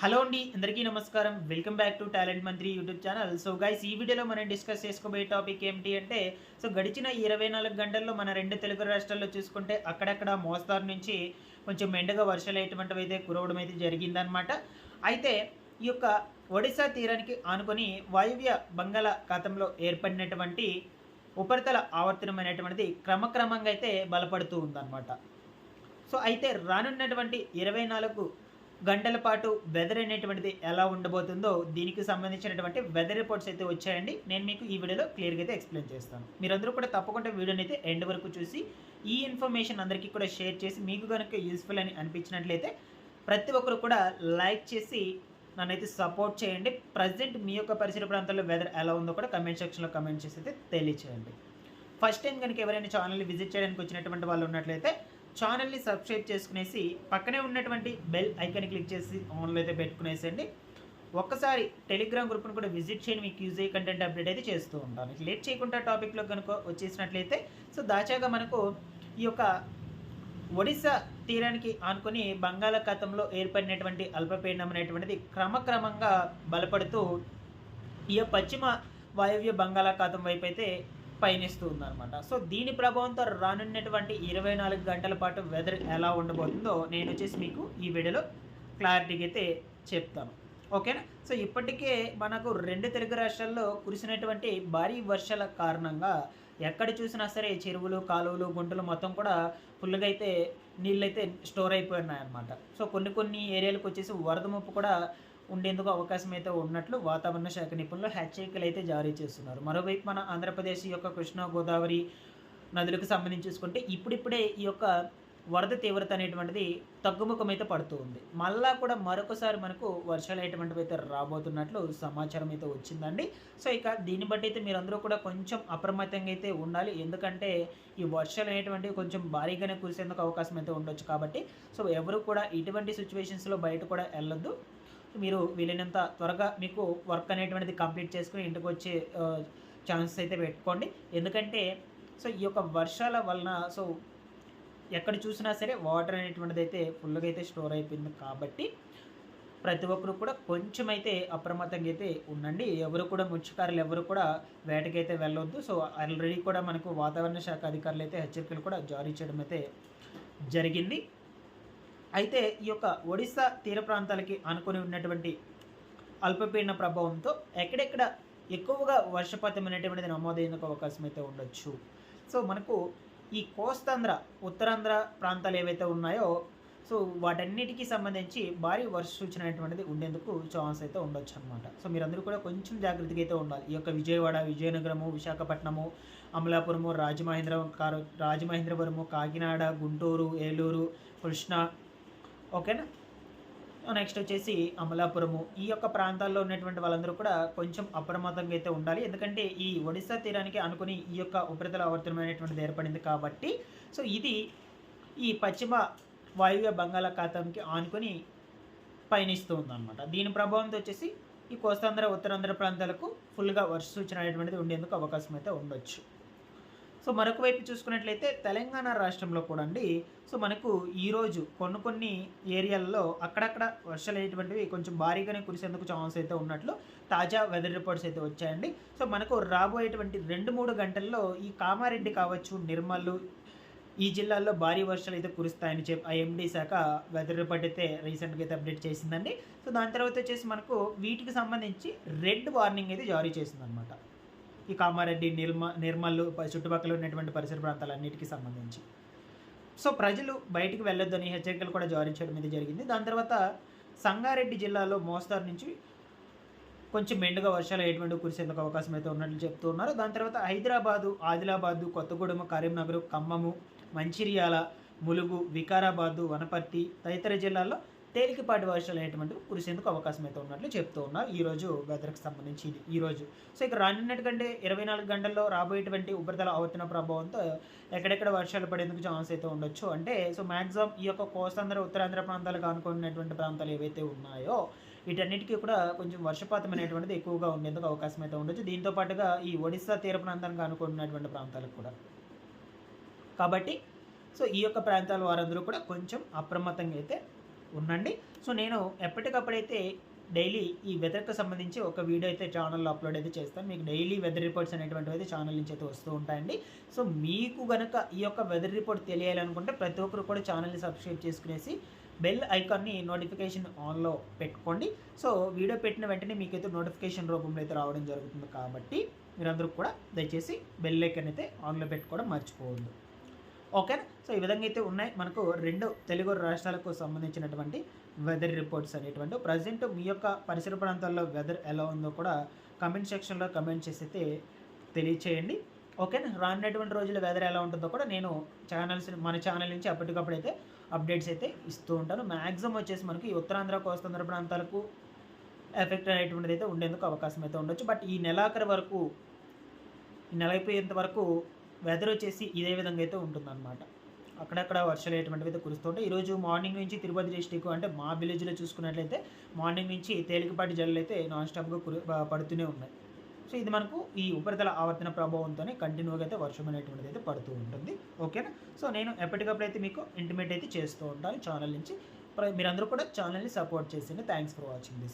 Hello అండి అందరికీ నమస్కారం. Welcome back to talent Mantri YouTube channel. So guys ఈ వీడియోలో మనం డిస్కస్ చేసుకోబోయే టాపిక్ ఏంటి అంటే సో గడిచిన ఇరవై నాలుగు గంటల్లో మన రెండు తెలుగు రాష్ట్రాల్లో చూసుకుంటే అక్కడక్కడ మోస్తారు నుంచి కొంచెం మెండుగా వర్షాలు అయ్యేటువంటివి అయితే కురవడం అయితే జరిగిందనమాట అయితే ఈ యొక్క ఒడిశా తీరానికి ఆనుకొని వాయువ్య బంగాళాఖాతంలో ఏర్పడినటువంటి ఉపరితల ఆవర్తనం అనేటువంటిది క్రమక్రమంగా అయితే బలపడుతూ ఉందన్నమాట. సో అయితే రానున్నటువంటి ఇరవై నాలుగు గంటల పాటు వెదర్ అనేటువంటిది ఎలా ఉండబోతుందో దీనికి సంబంధించినటువంటి వెదర్ రిపోర్ట్స్ అయితే వచ్చాయండి. నేను మీకు ఈ వీడియోలో క్లియర్గా అయితే ఎక్స్ప్లెయిన్ చేస్తాను. మీరందరూ కూడా తప్పకుండా వీడియోని అయితే ఎండ్ వరకు చూసి ఈ ఇన్ఫర్మేషన్ అందరికీ కూడా షేర్ చేసి మీకు కనుక యూస్ఫుల్ అని అనిపించినట్లయితే ప్రతి ఒక్కరు కూడా లైక్ చేసి నన్నైతే సపోర్ట్ చేయండి. ప్రజెంట్ మీ యొక్క పరిసర ప్రాంతాల్లో వెదర్ ఎలా ఉందో కూడా కమెంట్ సెక్షన్లో కమెంట్ చేసి అయితే తెలియచేయండి. ఫస్ట్ టైం కనుక ఎవరైనా ఛానల్ని విజిట్ చేయడానికి వచ్చినటువంటి వాళ్ళు ఉన్నట్లయితే ఛానల్ని సబ్స్క్రైబ్ చేసుకునేసి పక్కనే ఉన్నటువంటి బెల్ ఐకాన్ క్లిక్ చేసి ఆన్లో అయితే పెట్టుకునేసండి ఒక్కసారి టెలిగ్రామ్ గ్రూప్ను కూడా విజిట్ చేయండి. మీకు యూజ్ అయ్యే కంటెంట్ అప్డేట్ అయితే చేస్తూ ఉంటాను. లేట్ చేయకుండా టాపిక్లో కనుక వచ్చేసినట్లయితే సో దాచాగా మనకు ఈ యొక్క ఒడిశా తీరానికి ఆనుకొని బంగాళాఖాతంలో ఏర్పడినటువంటి అల్పపీడనం అనేటువంటిది క్రమక్రమంగా బలపడుతూ ఈ యొక్క పశ్చిమ వాయవ్య బంగాళాఖాతం వైపు అయితే పయనిస్తూ ఉందన్నమాట సో దీని ప్రభావంతో రానున్నటువంటి ఇరవై నాలుగు గంటల పాటు వెదర్ ఎలా ఉండబోతుందో నేను వచ్చేసి మీకు ఈ వీడియోలో క్లారిటీగా అయితే చెప్తాను. ఓకేనా? సో ఇప్పటికే మనకు రెండు తెలుగు రాష్ట్రాల్లో కురిసినటువంటి భారీ వర్షాల కారణంగా ఎక్కడ చూసినా సరే చెరువులు కాలువలు గుంటలు మొత్తం కూడా ఫుల్గా అయితే నీళ్ళైతే స్టోర్ అయిపోయినాయి అనమాట సో కొన్ని కొన్ని ఏరియాలకు వచ్చేసి వరద ముప్పు కూడా ఉండేందుకు అవకాశం అయితే ఉన్నట్లు వాతావరణ శాఖ నిపుణులు హెచ్చరికలు అయితే జారీ చేస్తున్నారు. మరోవైపు మన ఆంధ్రప్రదేశ్ యొక్క కృష్ణా గోదావరి నదులకు సంబంధించి చూసుకుంటే ఇప్పుడిప్పుడే ఈ యొక్క వరద తీవ్రత అనేటువంటిది తగ్గుముఖం అయితే పడుతూ ఉంది. మళ్ళా కూడా మరొకసారి మనకు వర్షాలు అయ్యేటువంటివి అయితే రాబోతున్నట్లు సమాచారం అయితే వచ్చిందండి. సో ఇక దీన్ని బట్టి అయితే మీరందరూ కూడా కొంచెం అప్రమత్తంగా అయితే ఉండాలి. ఎందుకంటే ఈ వర్షాలు అనేటువంటివి కొంచెం భారీగానే కురిసేందుకు అవకాశం అయితే ఉండొచ్చు కాబట్టి. సో ఎవరు కూడా ఇటువంటి సిచ్యువేషన్స్లో బయట కూడా వెళ్ళొద్దు. మీరు వీలైనంత త్వరగా మీకు వర్క్ అనేటువంటిది కంప్లీట్ చేసుకుని ఇంటికి వచ్చే ఛాన్సెస్ అయితే పెట్టుకోండి. ఎందుకంటే సో ఈ యొక్క వర్షాల వలన సో ఎక్కడ చూసినా సరే వాటర్ అనేటువంటిది అయితే ఫుల్గా అయితే స్టోర్ అయిపోయింది కాబట్టి ప్రతి ఒక్కరు కూడా కొంచెం అయితే అప్రమత్తంగా అయితే ఉండండి. ఎవరు కూడా ముత్యకారులు ఎవరు కూడా వేటకైతే వెళ్ళొద్దు. సో ఆల్రెడీ కూడా మనకు వాతావరణ శాఖ అధికారులు అయితే హెచ్చరికలు కూడా జారీ చేయడం అయితే జరిగింది. అయితే ఈ యొక్క ఒడిస్సా తీర ప్రాంతాలకి అనుకుని ఉన్నటువంటి అల్పపీడన ప్రభావంతో ఎక్కడెక్కడ ఎక్కువగా వర్షపాతం అనేటువంటిది నమోదయ్యేందుకు అవకాశం అయితే ఉండొచ్చు. సో మనకు ఈ కోస్తాంధ్ర ఉత్తరాంధ్ర ప్రాంతాలు ఏవైతే ఉన్నాయో సో వాటన్నిటికీ సంబంధించి భారీ వర్ష సూచన అనేటువంటిది ఉండేందుకు ఛాన్స్ అయితే ఉండొచ్చు అనమాట సో మీరందరూ కూడా కొంచెం జాగ్రత్తగా అయితే ఉండాలి. ఈ యొక్క విజయవాడ విజయనగరము విశాఖపట్నము అమలాపురము రాజమహేంద్ర రాజమహేంద్రవరము కాకినాడ గుంటూరు ఏలూరు కృష్ణ ఓకేనా? నెక్స్ట్ వచ్చేసి అమలాపురము. ఈ యొక్క ప్రాంతాల్లో ఉన్నటువంటి వాళ్ళందరూ కూడా కొంచెం అప్రమత్తంగా అయితే ఉండాలి. ఎందుకంటే ఈ ఒడిశా తీరానికి అనుకుని ఈ యొక్క ఉపరితల ఆవర్తనం ఏర్పడింది కాబట్టి. సో ఇది ఈ పశ్చిమ వాయువ్య బంగాళాఖాతంకి ఆనుకొని పయనిస్తూ ఉందన్నమాట. దీని ప్రభావంతో వచ్చేసి ఈ కోస్తాంధ్ర ఉత్తరాంధ్ర ప్రాంతాలకు ఫుల్గా వర్ష సూచన అనేటువంటిది ఉండేందుకు అవకాశం అయితే ఉండొచ్చు. సో మరొక వైపు చూసుకున్నట్లయితే తెలంగాణ రాష్ట్రంలో కూడా అండి సో మనకు ఈరోజు కొన్ని కొన్ని ఏరియాల్లో అక్కడక్కడ వర్షాలు అనేటువంటివి కొంచెం భారీగానే కురిసేందుకు ఛాన్స్ అయితే ఉన్నట్లు తాజా వెదర్ రిపోర్ట్స్ అయితే వచ్చాయండి. సో మనకు రాబోయేటువంటి రెండు మూడు గంటల్లో ఈ కామారెడ్డి కావచ్చు నిర్మల్ ఈ జిల్లాల్లో భారీ వర్షాలు అయితే కురుస్తాయని చెప్పి ఐఎండీ శాఖ వెదర్ రిపోర్ట్ అయితే రీసెంట్గా అయితే అప్డేట్ చేసిందండి. సో దాని తర్వాత వచ్చేసి మనకు వీటికి సంబంధించి రెడ్ వార్నింగ్ అయితే జారీ చేసిందనమాట ఈ కామారెడ్డి నిర్మ నిర్మల్ చుట్టుపక్కల ఉన్నటువంటి పరిసర ప్రాంతాలన్నిటికీ సంబంధించి. సో ప్రజలు బయటికి వెళ్ళొద్దని హెచ్చరికలు కూడా జారీ చేయడం ఇది జరిగింది. దాని తర్వాత సంగారెడ్డి జిల్లాలో మోస్తారు నుంచి కొంచెం మెండుగా వర్షాలు ఎటువంటి కురిసేందుకు అవకాశం అయితే ఉన్నట్లు చెప్తూ ఉన్నారు. దాని తర్వాత హైదరాబాదు ఆదిలాబాదు కొత్తగూడెం కరీంనగర్ ఖమ్మము మంచిర్యాల ములుగు వికారాబాదు వనపర్తి తదితర జిల్లాల్లో తేలికపాటి వర్షాలు అనేటువంటివి కురిసేందుకు అవకాశం అయితే ఉన్నట్లు చెప్తూ ఉన్నారు ఈరోజు వెదర్కి సంబంధించి ఇది ఈరోజు సో ఇక రానున్నట్టుకంటే ఇరవై నాలుగు గంటల్లో రాబోయేటువంటి ఉపరితల ఆవర్తన ప్రభావంతో ఎక్కడెక్కడ వర్షాలు పడేందుకు ఛాన్స్ అయితే ఉండొచ్చు. అంటే సో మ్యాక్సిమం ఈ యొక్క కోస్తాంధ్ర ఉత్తరాంధ్ర ప్రాంతాలకు అనుకున్నటువంటి ప్రాంతాలు ఏవైతే ఉన్నాయో వీటన్నిటికీ కూడా కొంచెం వర్షపాతం అనేటువంటిది ఎక్కువగా ఉండేందుకు అవకాశం అయితే ఉండొచ్చు. దీంతో పాటుగా ఈ ఒడిస్సా తీర ప్రాంతానికి అనుకున్నటువంటి ప్రాంతాలకు కూడా. కాబట్టి సో ఈ యొక్క ప్రాంతాల వారందరూ కూడా కొంచెం అప్రమత్తంగా అయితే ఉండండి. సో నేను ఎప్పటికప్పుడైతే డైలీ ఈ వెదర్కి సంబంధించి ఒక వీడియో అయితే ఛానల్లో అప్లోడ్ అయితే చేస్తాను. మీకు డైలీ వెదర్ రిపోర్ట్స్ అనేటువంటివి అయితే ఛానల్ నుంచి అయితే వస్తూ ఉంటాయండి. సో మీకు గనక ఈ యొక్క వెదర్ రిపోర్ట్ తెలియాలనుకుంటే ప్రతి ఒక్కరు కూడా ఛానల్ని సబ్స్క్రైబ్ చేసుకునేసి బెల్ ఐకాన్ని నోటిఫికేషన్ ఆన్లో పెట్టుకోండి. సో వీడియో పెట్టిన వెంటనే మీకైతే నోటిఫికేషన్ రూపంలో అయితే రావడం జరుగుతుంది కాబట్టి మీరందరూ కూడా దయచేసి బెల్ ఐకాన్ అయితే ఆన్లో పెట్టుకోవడం మర్చిపోవద్దు. ఓకేనా? సో ఈ విధంగా అయితే ఉన్నాయి. మనకు రెండు తెలుగు రాష్ట్రాలకు సంబంధించినటువంటి వెదర్ రిపోర్ట్స్ అనేటువంటి. ప్రజెంట్ మీ యొక్క పరిసర ప్రాంతాల్లో వెదర్ ఎలా ఉందో కూడా కమెంట్ సెక్షన్లో కమెంట్ చేసి అయితే తెలియచేయండి. ఓకేనా? రానున్నటువంటి రోజుల వెదర్ ఎలా ఉంటుందో కూడా నేను ఛానల్స్ మన ఛానల్ నుంచి అప్పటికప్పుడు అయితే అప్డేట్స్ అయితే ఇస్తూ ఉంటాను. మ్యాక్సిమం వచ్చేసి మనకి ఉత్తరాంధ్ర కోస్తాంధ్ర ప్రాంతాలకు ఎఫెక్ట్ అనేటువంటిది అయితే ఉండేందుకు అవకాశం అయితే ఉండొచ్చు. బట్ ఈ నెలాఖరు వరకు ఈ నెల అయిపోయేంత వరకు వెదర్ వచ్చేసి ఇదే విధంగా అయితే ఉంటుందన్నమాట. అక్కడక్కడ వర్షాలు అటువంటివి అయితే కురుస్తుంటే ఈరోజు మార్నింగ్ నుంచి తిరుపతి డిస్టిక్ అంటే మా విలేజ్లో చూసుకున్నట్లయితే మార్నింగ్ నుంచి తేలికపాటి జల్లు అయితే నాన్ స్టాప్గా కురు పడుతూనే ఉన్నాయి. సో ఇది మనకు ఈ ఉపరితల ఆవర్తన ప్రభావంతోనే కంటిన్యూగా అయితే వర్షం అనేటువంటిది అయితే పడుతూ ఉంటుంది. ఓకేనా సో నేను ఎప్పటికప్పుడు అయితే మీకు ఇంటిమేట్ అయితే చేస్తూ ఉంటాను ఛానల్ నుంచి. ప్ర- మీరందరూ కూడా ఛానల్ని సపోర్ట్ చేసింది థ్యాంక్స్ ఫర్ వాచింగ్ దిస్